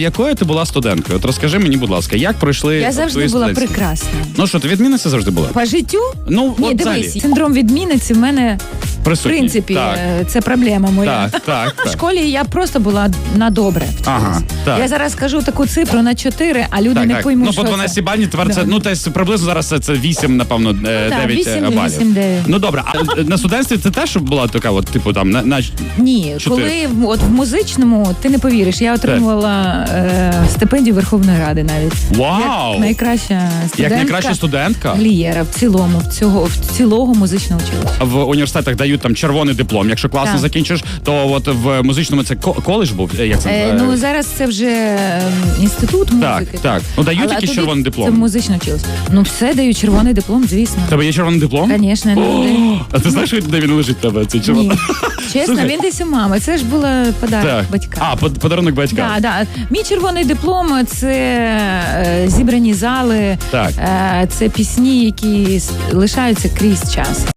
Якою ти була студенткою? От розкажи мені, будь ласка, як пройшли Я завжди твої була студентські? прекрасна. Ну що, ти відмінниця завжди була? По життю? Ну, Ні, от дивись, взагалі, синдром відмінниці в мене в принципі Так, е, це проблема моя. так, так. В так. школі я просто була на добре. вчилась. Ага, так. Я зараз скажу таку цифру на 4, а люди Так, не так. поймуть, ну, що по 12 це. балів тепер це, Да. ну, десь приблизно зараз це, це 8, напевно, е, Так, 9 8, балів. 8, 9. Ну, добре, а е, на студентстві це теж була така, от, типу, там, на, на... Ні, Чотири. коли в- от в музичному, ти не повіриш, я отримувала е, стипендію Верховної Ради навіть. Вау! Як найкраща Як студентка. найкраща студентка Глієра в цілому, в цього в цілого музичного училища. в університетах дають там червоний диплом. Якщо класно Так. закінчиш, то от в музичному це ко- коледж був. Е, Як це Е, ну зараз це вже е, інститут Так, музики. так. Ну, дають якийсь червоний диплом? Це музичне училище. Ну все дають червоний диплом, звісно. Тебе є червоний диплом? Звісно, О, а ти знаєш, де він лежить тебе? Ні. червоний? Чесно, Слухай. він десь у мами. Це ж була подарок Так. батькам. А, под- подарунок батькам. Да, да. Мій червоний диплом це е, зібрані зали, Так. е, це пісні, які с- лишаються крізь час.